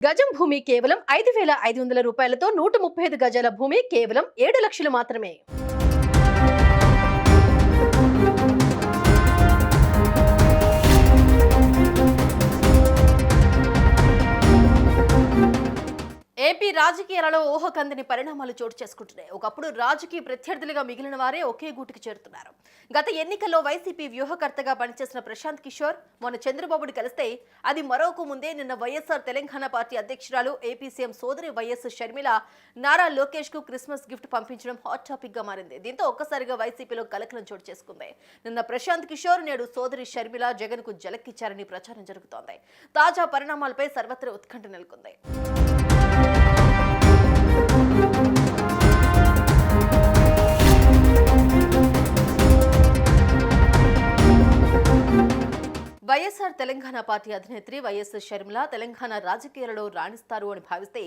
గజం భూమి కేవలం ఐదు వేల ఐదు వందల రూపాయలతో నూట ముప్పై ఐదు గజాల భూమి కేవలం ఏడు లక్షలు మాత్రమే. ఏపీ రాజకీయాలలో ఊహకందని పరిణామాలు చోటు చేసుకుంటున్నాయి. ఒకప్పుడు రాజకీయ ప్రత్యర్థులుగా మిగిలిన వారే ఒకే గూటికి చేరుతున్నారు. గత ఎన్నికల్లో వైసీపీ వ్యూహకర్తగా పనిచేసిన ప్రశాంత్ కిషోర్ మొన్న చంద్రబాబుని కలిస్తే అది మరొక ముందే నిన్న వైఎస్ఆర్ తెలంగాణ పార్టీ అధ్యక్షురాలు ఏపీ సీఎం సోదరి వైఎస్ షర్మిల నారా లోకేష్కు క్రిస్మస్ గిఫ్ట్ పంపించడం హాట్ టాపిక్గా మారింది. దీంతో ఒక్కసారిగా వైసీపీలో కలకలం చోటు చేసుకుంది. నిన్న ప్రశాంత్ కిషోర్ నేడు సోదరి షర్మిల జగన్కు జలక్కిచ్చారని ప్రచారం జరుగుతోంది. తాజా పరిణామాలపై సర్వత్రా ఉత్కంఠ నెలకొంది. వైఎస్ఆర్ తెలంగాణ పార్టీ అధినేత్రి వైఎస్ షర్మిల తెలంగాణ రాజకీయాలలో రాణిస్తారు అని భావిస్తే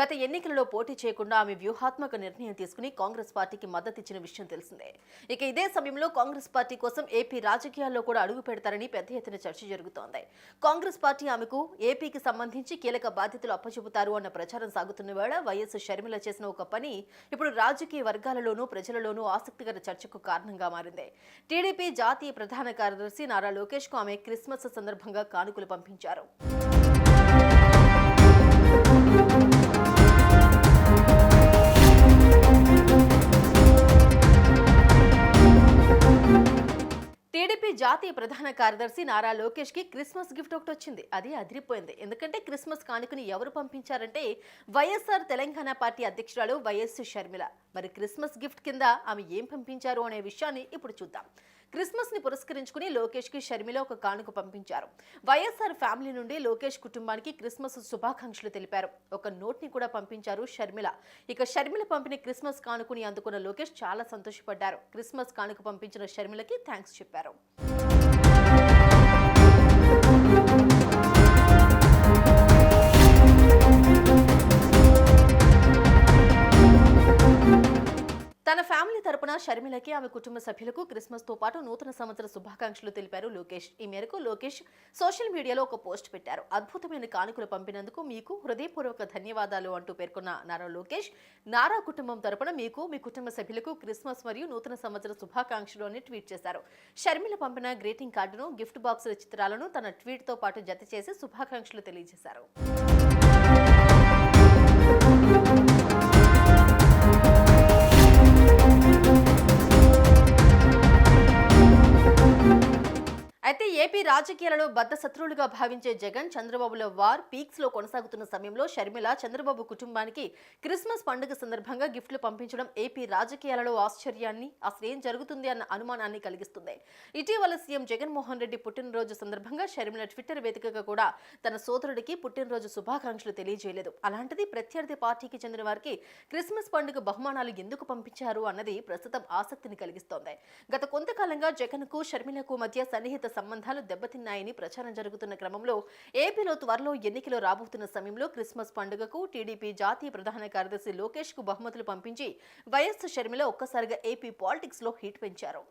గత ఎన్నికలలో పోటీ చేయకుండా ఆమె వ్యూహాత్మక నిర్ణయం తీసుకుని కాంగ్రెస్ పార్టీకి మద్దతు ఇచ్చిన విషయం తెలిసిందే. ఇక ఇదే సమయంలో కాంగ్రెస్ పార్టీ కోసం ఏపీ రాజకీయాల్లో కూడా అడుగు పెడతారని పెద్ద ఎత్తున చర్చ జరుగుతోంది. కాంగ్రెస్ పార్టీ ఆమెకు ఏపీకి సంబంధించి కీలక బాధ్యతలు అప్పచెబుతారు అన్న ప్రచారం సాగుతున్న వేళ వైఎస్ షర్మిల చేసిన ఒక పని ఇప్పుడు రాజకీయ వర్గాలలోనూ ప్రజలలోనూ ఆసక్తికర చర్చకు కారణంగా మారింది. టీడీపీ జాతీయ ప్రధాన కార్యదర్శి నారా లోకేష్కు ఆమె క్రిస్మస్ సందర్భంగా కానుకలు పంపించారు. టీడీపీ జాతీయ ప్రధాన కార్యదర్శి నారా లోకేష్కి క్రిస్మస్ గిఫ్ట్ ఒకటి వచ్చింది. అది అదిరిపోయింది. ఎందుకంటే క్రిస్మస్ కానుకని ఎవరు పంపించారంటే వైఎస్ఆర్ తెలంగాణ పార్టీ అధ్యక్షురాలు వైఎస్ షర్మిల మరి క్రిస్మస్ గిఫ్ట్ కింద ఆమె ఏం పంపించారు అనే విషయాన్ని ఇప్పుడు చూద్దాం. క్రిస్మస్ని పురస్కరించుకుని లోకేష్కి షర్మిల ఒక కానుక పంపించారు. వైఎస్ఆర్ ఫ్యామిలీ నుండి లోకేష్ కుటుంబానికి క్రిస్మస్ శుభాకాంక్షలు తెలిపారు. ఒక నోట్ని కూడా పంపించారు షర్మిల. ఇక షర్మిల పంపిన క్రిస్మస్ కానుకని అందుకున్న లోకేష్ చాలా సంతోషపడ్డారు. క్రిస్మస్ కానుక పంపించిన షర్మిలకి థ్యాంక్స్ చెప్పారు. తన ఫ్యామిలీ తరపున షర్మిలకి ఆమె కుటుంబ సభ్యులకు క్రిస్మస్తో పాటు నూతన సంవత్సర శుభాకాంక్షలు తెలిపారు లోకేష్. ఈ మేరకు లోకేష్ సోషల్ మీడియాలో ఒక పోస్ట్ పెట్టారు. అద్భుతమైన కానుకలు పంపినందుకు మీకు హృదయపూర్వక ధన్యవాదాలు అంటూ పేర్కొన్న నారా లోకేష్ నారా కుటుంబం తరపున మీకు మీ కుటుంబ సభ్యులకు క్రిస్మస్ మరియు నూతన సంవత్సర శుభాకాంక్షలు అని ట్వీట్ చేశారు. షర్మిల పంపిన గ్రీటింగ్ కార్డును గిఫ్ట్ బాక్సుల చిత్రాలను తన ట్వీట్తో పాటు జత చేసి శుభాకాంక్షలు తెలియజేశారు. రాజకీయాలలో బద్ద శత్రువులుగా భావించే జగన్ చంద్రబాబుల వార్ పీక్స్లో కొనసాగుతున్న సమయంలో షర్మిల చంద్రబాబు కుటుంబానికి క్రిస్మస్ పండుగ సందర్భంగా గిఫ్ట్లు పంపించడం ఏపీ రాజకీయాలలో ఆశ్చర్యాన్ని అసలు ఏం జరుగుతుంది అన్న అనుమానాన్ని కలిగిస్తుంది. ఇటీవల సీఎం జగన్మోహన్ రెడ్డి పుట్టినరోజు సందర్భంగా షర్మిల ట్విట్టర్ వేదికగా కూడా తన సోదరుడికి పుట్టినరోజు శుభాకాంక్షలు తెలియజేయలేదు. అలాంటిది ప్రత్యర్థి పార్టీకి చెందిన వారికి క్రిస్మస్ పండుగ బహుమానాలు ఎందుకు పంపించారు అన్నది ప్రస్తుతం ఆసక్తిని కలిగిస్తోంది. గత కొంతకాలంగా జగన్కు షర్మిలకు మధ్య సన్నిహిత సంబంధాలు దెబ్బతిన్నాయని ప్రచారం జరుగుతున్న క్రమంలో ఏపీలో త్వరలో ఎన్నికలు రాబోతున్న సమయంలో క్రిస్మస్ పండుగకు టీడీపీ జాతీయ ప్రధాన కార్యదర్శి లోకేష్కు బహుమతులు పంపించి వైఎస్ షర్మిల ఒక్కసారిగా ఏపీ పాలిటిక్స్లో హీట్ పెంచారు.